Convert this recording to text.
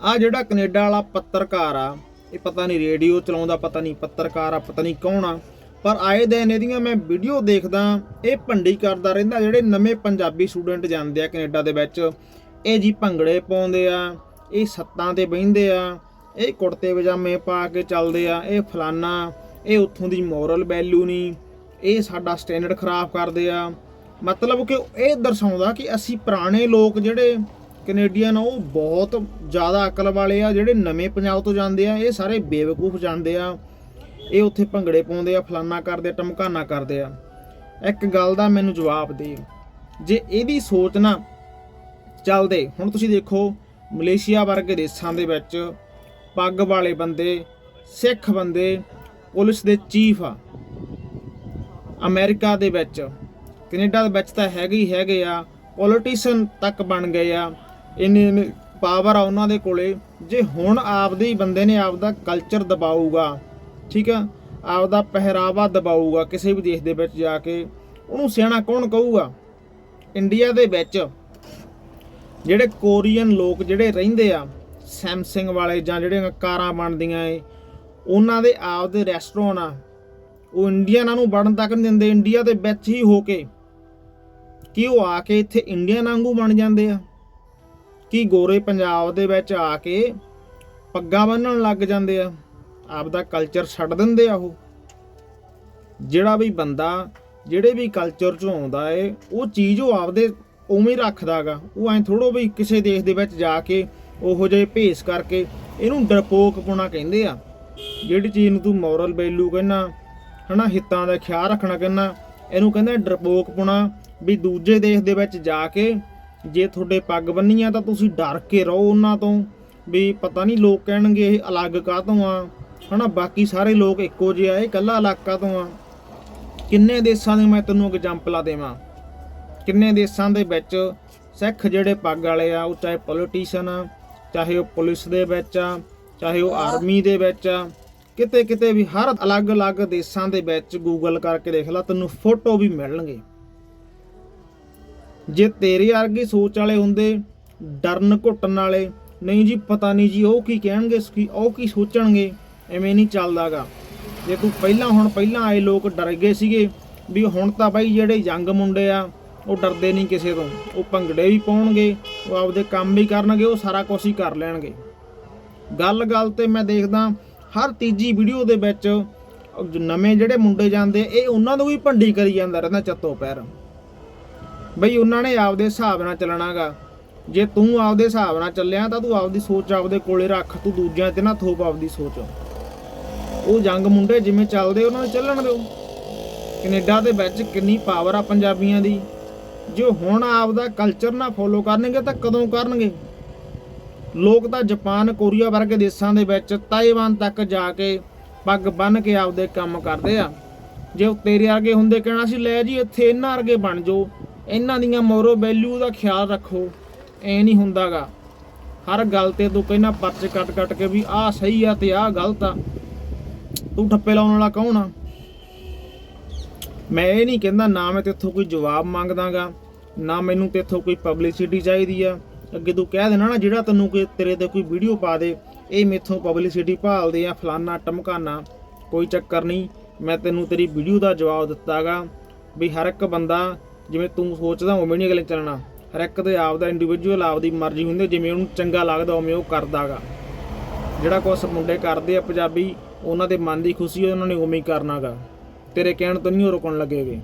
ਆ ਜਿਹੜਾ ਕੈਨੇਡਾ ਵਾਲਾ ਪੱਤਰਕਾਰ ਆ, ਇਹ ਪਤਾ ਨਹੀਂ ਰੇਡੀਓ ਚਲਾਉਂਦਾ, ਪਤਾ ਨਹੀਂ ਪੱਤਰਕਾਰ ਆ, ਪਤਾ ਨਹੀਂ ਕੌਣ ਆ, ਪਰ ਆਏ ਦਿਨ ਇਹਦੀਆਂ ਮੈਂ ਵੀਡੀਓ ਦੇਖਦਾ, ਇਹ ਭੰਡੀ ਕਰਦਾ ਰਹਿੰਦਾ, ਜਿਹੜੇ ਨਵੇਂ ਪੰਜਾਬੀ ਸਟੂਡੈਂਟ ਜਾਂਦੇ ਆ ਕੈਨੇਡਾ ਦੇ ਵਿੱਚ, ਇਹ ਜੀ ਭੰਗੜੇ ਪਾਉਂਦੇ ਆ, ਇਹ ਸੱਤਾਂ ਤੇ ਬਹਿੰਦੇ ਆ, ਇਹ ਕੁੜਤੇ ਪਜਾਮੇ ਪਾ ਕੇ ਚੱਲਦੇ ਆ, ਇਹ ਫਲਾਨਾ, ਇਹ ਉੱਥੋਂ ਦੀ ਮੋਰਲ ਵੈਲਿਊ ਨਹੀਂ, ਇਹ ਸਾਡਾ ਸਟੈਂਡਰਡ ਖਰਾਬ ਕਰਦੇ ਆ। ਮਤਲਬ ਕਿ ਇਹ ਦਰਸਾਉਂਦਾ ਕਿ ਅਸੀਂ ਪੁਰਾਣੇ ਲੋਕ ਜਿਹੜੇ ਕੈਨੇਡੀਅਨ, ਉਹ ਬਹੁਤ ਜ਼ਿਆਦਾ ਅਕਲ ਵਾਲੇ ਆ, ਜਿਹੜੇ ਨਵੇਂ ਪੰਜਾਬ ਤੋਂ ਜਾਂਦੇ ਆ, ਇਹ ਸਾਰੇ ਬੇਵਕੂਫ ਜਾਂਦੇ ਆ। ਇਹ ਉੱਥੇ ਭੰਗੜੇ ਪਾਉਂਦੇ ਆ, ਫਲਾਨਾ ਕਰਦੇ ਟਮਕਾਨਾ ਕਰਦੇ ਆ। ਇੱਕ ਗੱਲ ਦਾ ਮੈਨੂੰ ਜਵਾਬ ਦੇ। ਜੇ ਇਹਦੀ ਸੋਚ ਨਾ ਚੱਲਦੇ, ਹੁਣ ਤੁਸੀਂ ਦੇਖੋ, ਮਲੇਸ਼ੀਆ ਵਰਗੇ ਦੇਸ਼ਾਂ ਦੇ ਵਿੱਚ ਪੱਗ ਵਾਲੇ ਬੰਦੇ, ਸਿੱਖ ਬੰਦੇ, ਪੁਲਿਸ ਦੇ ਚੀਫ ਆ। ਅਮਰੀਕਾ ਦੇ ਵਿੱਚ, ਕੈਨੇਡਾ ਦੇ ਵਿੱਚ ਤਾਂ ਹੈਗੇ ਹੀ ਹੈਗੇ ਆ ਪੋਲੀਟੀਸ਼ੀਅਨ ਤੱਕ ਬਣ ਗਏ ਆ। ਇੰਨੀ ਇੰਨੀ ਪਾਵਰ ਆ ਉਹਨਾਂ ਦੇ ਕੋਲੇ। ਜੇ ਹੁਣ ਆਪਦੇ ਹੀ ਬੰਦੇ ਨੇ ਆਪਦਾ ਕਲਚਰ ਦਬਾਊਗਾ, ਠੀਕ ਆ, ਆਪਦਾ ਪਹਿਰਾਵਾ ਦਬਾਊਗਾ ਕਿਸੇ ਵੀ ਦੇਸ਼ ਦੇ ਵਿੱਚ ਜਾ ਕੇ, ਉਹਨੂੰ ਸਿਆਣਾ ਕੌਣ ਕਹੂਗਾ? ਇੰਡੀਆ ਦੇ ਵਿੱਚ ਜਿਹੜੇ ਕੋਰੀਅਨ ਲੋਕ ਜਿਹੜੇ ਰਹਿੰਦੇ ਆ ਸੈਮਸੰਗ ਵਾਲੇ ਜਾਂ ਜਿਹੜੀਆਂ ਕਾਰਾਂ ਬਣਦੀਆਂ ਏ, ਉਹਨਾਂ ਦੇ ਆਪਦੇ ਰੈਸਟੋਰੈਂਟ ਆ, ਉਹ ਇੰਡੀਅਨਾਂ ਨੂੰ ਵੜਨ ਤੱਕ ਨਹੀਂ ਦਿੰਦੇ। ਇੰਡੀਆ ਦੇ ਵਿੱਚ ਹੀ ਹੋ ਕੇ, ਕਿ ਉਹ ਆ ਕੇ ਇੱਥੇ ਇੰਡੀਅਨ ਵਾਂਗੂ ਬਣ ਜਾਂਦੇ ਆ। ਕੀ ਗੋਰੇ ਪੰਜਾਬ ਦੇ ਵਿੱਚ ਆ ਕੇ ਪੱਗਾਂ ਬੰਨਣ ਲੱਗ ਜਾਂਦੇ ਆ? ਆਪਦਾ ਕਲਚਰ ਛੱਡ ਦਿੰਦੇ ਆ ਉਹ। ਜਿਹੜਾ ਵੀ ਬੰਦਾ, ਜਿਹੜੇ ਵੀ ਕਲਚਰ ਚੋਂ ਆਉਂਦਾ ਏ, ਉਹ ਚੀਜ਼ ਉਹ ਆਪਦੇ ਉਵੇਂ ਹੀ ਰੱਖਦਾਗਾ ਉਹ ਐਂ ਥੋੜੋ ਵੀ ਕਿਸੇ ਦੇਸ਼ ਦੇ ਵਿੱਚ ਜਾ ਕੇ ਉਹੋ ਜਿਹੇ ਭੇਸ ਕਰਕੇ ਇਹਨੂੰ ਡਰਪੋਕਪੁਣਾ ਕਹਿੰਦੇ ਆ। ਜਿਹੜੀ ਚੀਜ਼ ਨੂੰ ਤੂੰ ਮੋਰਲ ਵੈਲਿਊ ਕਹਿੰਦਾ ਹਨਾ, ਹਿੱਤਾਂ ਦਾ ਖਿਆਲ ਰੱਖਣਾ ਕਹਿੰਦਾ ਇਹਨੂੰ ਕਹਿੰਦੇ ਡਰਪੋਕਪੁਣਾ ਵੀ ਦੂਜੇ ਦੇਸ਼ ਦੇ ਵਿੱਚ ਜਾ ਕੇ ਜੇ ਤੁਹਾਡੇ ਪੱਗ ਬੰਨੀ ਆ ਤਾਂ ਤੁਸੀਂ ਡਰ ਕੇ ਰਹੋ ਉਹਨਾਂ ਤੋਂ, ਵੀ ਪਤਾ ਨਹੀਂ ਲੋਕ ਕਹਿਣਗੇ ਇਹ ਅਲੱਗ ਕਾਹਤੋਂ ਆ। ਹਨਾ, ਬਾਕੀ ਸਾਰੇ ਲੋਕ ਇੱਕੋ ਜਿਹੇ ਆ, ਇਹ ਇਕੱਲਾ ਇਲਾਕਾ ਤੋਂ ਆ। ਕਿੰਨੇ ਦੇਸ਼ਾਂ ਦੇ ਮੈਂ ਤੈਨੂੰ ਐਗਜ਼ਾਮਪਲਾਂ ਦੇਵਾਂ। ਕਿੰਨੇ ਦੇਸ਼ਾਂ ਦੇ ਵਿੱਚ ਸਿੱਖ ਜਿਹੜੇ ਪੱਗ ਵਾਲੇ ਆ, ਉਹ ਚਾਹੇ ਪੋਲੀਟੀਸ਼ੀਅਨ ਆ, ਚਾਹੇ ਉਹ ਪੁਲਿਸ ਦੇ ਵਿੱਚ ਆ, ਚਾਹੇ ਉਹ ਆਰਮੀ ਦੇ ਵਿੱਚ ਆ ਕਿਤੇ ਕਿਤੇ ਵੀ ਹਰ ਅਲੱਗ-ਅਲੱਗ ਦੇਸ਼ਾਂ ਦੇ ਵਿੱਚ ਗੂਗਲ ਕਰਕੇ ਦੇਖ ਲੈ, ਤੈਨੂੰ ਫੋਟੋ ਵੀ ਮਿਲਣਗੇ। ਜੇ ਤੇਰੇ ਵਰਗੀ ਸੋਚ ਵਾਲੇ ਹੁੰਦੇ ਡਰਨ ਘੁੱਟਣ ਵਾਲੇ ਨਹੀਂ ਜੀ ਪਤਾ ਨਹੀਂ ਜੀ ਉਹ ਕੀ ਕਹਿਣਗੇ ਕੀ ਉਹ ਕੀ ਸੋਚਣਗੇ ਐਵੇਂ ਨਹੀਂ ਚੱਲਦਾਗਾ। ਜੇ ਤੂੰ ਪਹਿਲਾਂ ਹੁਣ ਪਹਿਲਾਂ ਆਏ ਲੋਕ ਡਰ ਗਏ ਸੀਗੇ ਵੀ ਹੁਣ ਤਾਂ ਬਾਈ ਜਿਹੜੇ ਯੰਗ ਮੁੰਡੇ ਆ ਉਹ ਡਰਦੇ ਨਹੀਂ ਕਿਸੇ ਤੋਂ। ਉਹ ਭੰਗੜੇ ਵੀ ਪਾਉਣਗੇ ਉਹ ਆਪਦੇ ਕੰਮ ਵੀ ਕਰਨਗੇ ਉਹ ਸਾਰਾ ਕੁਝ ਹੀ ਕਰ ਲੈਣਗੇ। ਗੱਲ ਗੱਲ ਤੇ ਮੈਂ ਦੇਖਦਾ ਹਰ ਤੀਜੀ ਵੀਡੀਓ ਦੇ ਵਿੱਚ ਨਵੇਂ ਜਿਹੜੇ ਮੁੰਡੇ ਜਾਂਦੇ ਆ, ਇਹ ਉਹਨਾਂ ਨੂੰ ਵੀ ਭੰਡੀ ਕਰੀ ਜਾਂਦਾ ਰਹਿੰਦਾ ਚੱਤੋ ਪੈਰ ਬਈ ਉਹਨਾਂ ਨੇ ਆਪਦੇ ਹਿਸਾਬ ਨਾਲ ਚੱਲਣਾਗਾ ਜੇ ਤੂੰ ਆਪਦੇ ਹਿਸਾਬ ਨਾਲ ਚੱਲਿਆ ਤਾਂ ਤੂੰ ਆਪਦੀ ਸੋਚ ਆਪਦੇ ਕੋਲੇ ਰੱਖ, ਤੂੰ ਦੂਜਿਆਂ ਤੇ ਨਾ ਥੋਪ ਆਪਦੀ ਸੋਚ। ਉਹ ਜੰਗ ਮੁੰਡੇ ਜਿਵੇਂ ਚੱਲਦੇ, ਉਹਨਾਂ ਨੂੰ ਚੱਲਣ ਦਿਓ। ਕੈਨੇਡਾ ਦੇ ਵਿੱਚ ਕਿੰਨੀ ਪਾਵਰ ਆ ਪੰਜਾਬੀਆਂ ਦੀ। ਜੋ ਹੁਣ ਆਪਦਾ ਕਲਚਰ ਨਾ ਫੋਲੋ ਕਰਨਗੇ ਤਾਂ ਕਦੋਂ ਕਰਨਗੇ? ਲੋਕ ਤਾਂ ਜਾਪਾਨ, ਕੋਰੀਆ ਵਰਗੇ ਦੇਸ਼ਾਂ ਦੇ ਵਿੱਚ ਤਾਈਵਾਨ ਤੱਕ ਜਾ ਕੇ ਪੱਗ ਬੰਨ ਕੇ ਆਪਦੇ ਕੰਮ ਕਰਦੇ ਆ। ਜੇ ਉਹ ਤੇਰੇ ਵਰਗੇ ਹੁੰਦੇ ਕਹਿਣਾ ਸੀ, ਲੈ ਜੀ ਇੱਥੇ ਇਹਨਾਂ ਵਰਗੇ ਬਣ ਜਾਓ। ਇਹਨਾਂ ਦੀਆਂ ਮੋਰੋ ਵੈਲਿਊ ਦਾ ਖਿਆਲ ਰੱਖੋ, ਐ ਨਹੀਂ ਹੁੰਦਾਗਾ। ਹਰ ਗੱਲ ਤੇ ਤੂੰ ਕਹਿੰਦਾ ਪਰਚੇ ਕੱਟ ਕੱਟ ਕੇ ਵੀ ਆਹ ਸਹੀ ਆ ਤੇ ਆਹ ਗਲਤ ਆ। ਤੂੰ ਠੱਪੇ ਲਾਉਣ ਵਾਲਾ ਕੌਣ ਆ? ਮੈਂ ਇਹ ਨਹੀਂ ਕਹਿੰਦਾ ਨਾ ਮੈਂ ਤੇਥੋਂ ਕੋਈ ਜਵਾਬ ਮੰਗਦਾਗਾ, ਨਾ ਮੈਨੂੰ ਤੇਥੋਂ ਕੋਈ ਪਬਲਿਸਿਟੀ ਚਾਹੀਦੀ ਆ। ਅੱਗੇ ਤੂੰ ਕਹਿ ਦੇਣਾ ਨਾ ਜਿਹੜਾ ਤੈਨੂੰ ਕੋਈ ਤੇਰੇ ਤੇ ਕੋਈ ਵੀਡੀਓ ਪਾ ਦੇ, ਇਹ ਮੇਥੋਂ ਪਬਲਿਸਿਟੀ ਭਾਲਦੇ ਆ ਫਲਾਨਾ ਟਮਕਾਨਾ। ਕੋਈ ਚੱਕਰ ਨਹੀਂ, ਮੈਂ ਤੈਨੂੰ ਤੇਰੀ ਵੀਡੀਓ ਦਾ ਜਵਾਬ ਦਿੱਤਾਗਾ ਵੀ ਹਰ ਇੱਕ ਬੰਦਾ ਜਿਵੇਂ ਤੂੰ ਸੋਚਦਾ ਉਵੇਂ ਨਹੀਂ ਅਗਲੇ ਚੱਲਣਾ। ਹਰ ਇੱਕ ਦੇ ਆਪ ਦਾ ਇੰਡੀਵਿਜੂਅਲ ਆਪ ਦੀ ਮਰਜ਼ੀ ਹੁੰਦੀ ਜਿਵੇਂ ਉਹਨੂੰ ਚੰਗਾ ਲੱਗਦਾ ਉਵੇਂ ਉਹ ਕਰਦਾਗਾ। ਜਿਹੜਾ ਕੁਛ ਮੁੰਡੇ ਕਰਦੇ ਆ ਪੰਜਾਬੀ, ਉਹਨਾਂ ਦੇ ਮਨ ਦੀ ਖੁਸ਼ੀ ਉਹਨਾਂ ਨੇ ਉਵੇਂ ਹੀ ਕਰਨਾਗਾ। ਤੇਰੇ ਕਹਿਣ ਤੋਂ ਨਹੀਂ ਉਹ ਰੁਕਣ ਲੱਗੇਗੇ।